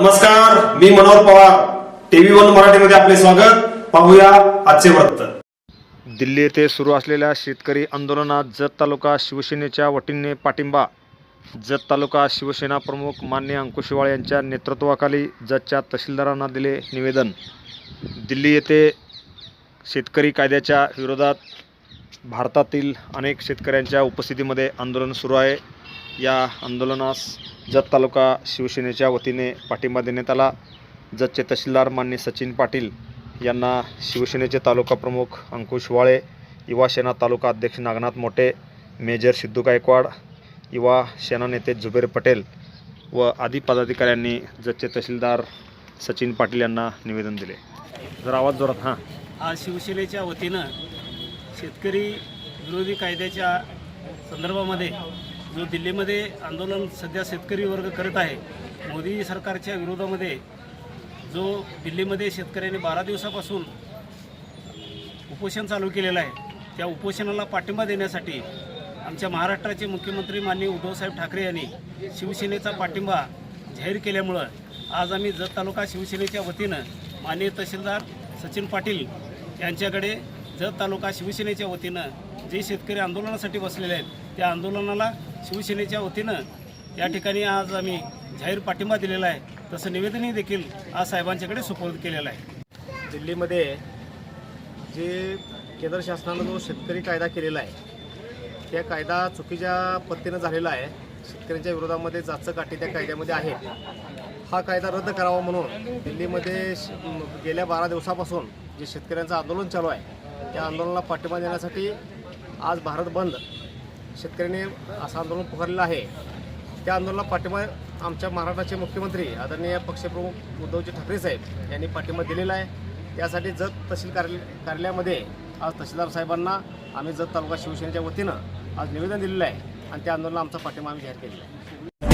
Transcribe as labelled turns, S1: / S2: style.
S1: नमस्कार मी Manohar Pawar. TV one मराठीमध्ये आपले स्वागत. पाहूया आजचे वृत्त.
S2: दिल्ली येथे सुरू असलेल्या शेतकरी आंदोलनात जत तालुका शिवसेनेच्या वतीने पाठिंबा. जत तालुका शिवसेना प्रमुख मान्य अंकुशवाळ यांच्या नेतृत्वाखाली जतच्या तहसीलदारांना दिले निवेदन. दिल्ली येथे शेतकरी कायद्याच्या विरोधात भारतातील अनेक शेतकऱ्यांच्या उपस्थितीमध्ये आंदोलन सुरू आहे. या आंदोलनास जत तालुका शिवसेनेच्या वतीने पाठिंबा देण्यात आला. जतचे तहसीलदार मान्य सचिन पाटील यांना शिवसेनेचे तालुका प्रमुख अंकुश वाळे युवा सेना तालुका अध्यक्ष नागनाथ मोठे मेजर सिद्धू गायकवाड युवा सेना नेते जुबेर पटेल व आदी पदाधिकाऱ्यांनी जतचे तहसीलदार सचिन पाटील यांना निवेदन दिले. जर आवाज जोरात हां.
S3: आज शिवसेनेच्या वतीनं शेतकरी विरोधी कायद्याच्या संदर्भामध्ये जो दिल्लीमध्ये आंदोलन सध्या शेतकरी वर्ग करत आहे मोदी सरकारच्या विरोधामध्ये जो दिल्लीमध्ये शेतकऱ्यांनी बारा दिवसापासून उपोषण चालू केलेलं आहे त्या उपोषणाला पाठिंबा देण्यासाठी आमच्या महाराष्ट्राचे मुख्यमंत्री माननीय उद्धवसाहेब ठाकरे यांनी शिवसेनेचा पाठिंबा जाहीर केल्यामुळं आज आम्ही जत तालुका शिवसेनेच्या वतीनं माननीय तहसीलदार सचिन पाटील यांच्याकडे जत तालुका शिवसेनेच्या वतीनं जे शेतकरी आंदोलनासाठी बसलेले आहेत त्या आंदोलनाला शिवसेनेच्या वतीनं या ठिकाणी आज आम्ही जाहीर पाठिंबा दिलेला आहे. तसं निवेदनही देखील आज साहेबांच्याकडे सुपूर्द केलेलं आहे.
S4: दिल्लीमध्ये जे केंद्र शासनानं जो शेतकरी कायदा केलेला आहे त्या कायदा चुकीच्या पद्धतीनं झालेला आहे. शेतकऱ्यांच्या विरोधामध्ये जाचं काठी त्या कायद्यामध्ये आहे. हा कायदा रद्द करावा म्हणून दिल्लीमध्ये श- गेल्या बारा दिवसापासून जे शेतकऱ्यांचं आंदोलन चालू आहे त्या आंदोलनाला पाठिंबा देण्यासाठी आज भारत बंद. शेतकऱ्यांनी असं आंदोलन पुकारलेलं आहे. त्या आंदोलनाला पाठिंबा आमच्या महाराष्ट्राचे मुख्यमंत्री आदरणीय पक्षप्रमुख उद्धवजी ठाकरे साहेब यांनी पाठिंबा दिलेला आहे. त्यासाठी जत तहसील कार्याल कार्यालयामध्ये आज तहसीलदार साहेबांना आम्ही जत तालुका शिवसेनेच्या वतीनं आज निवेदन दिलेलं आहे आणि त्या आंदोलनाला आमचा पाठिंबा आम्ही जाहीर केलेला आहे.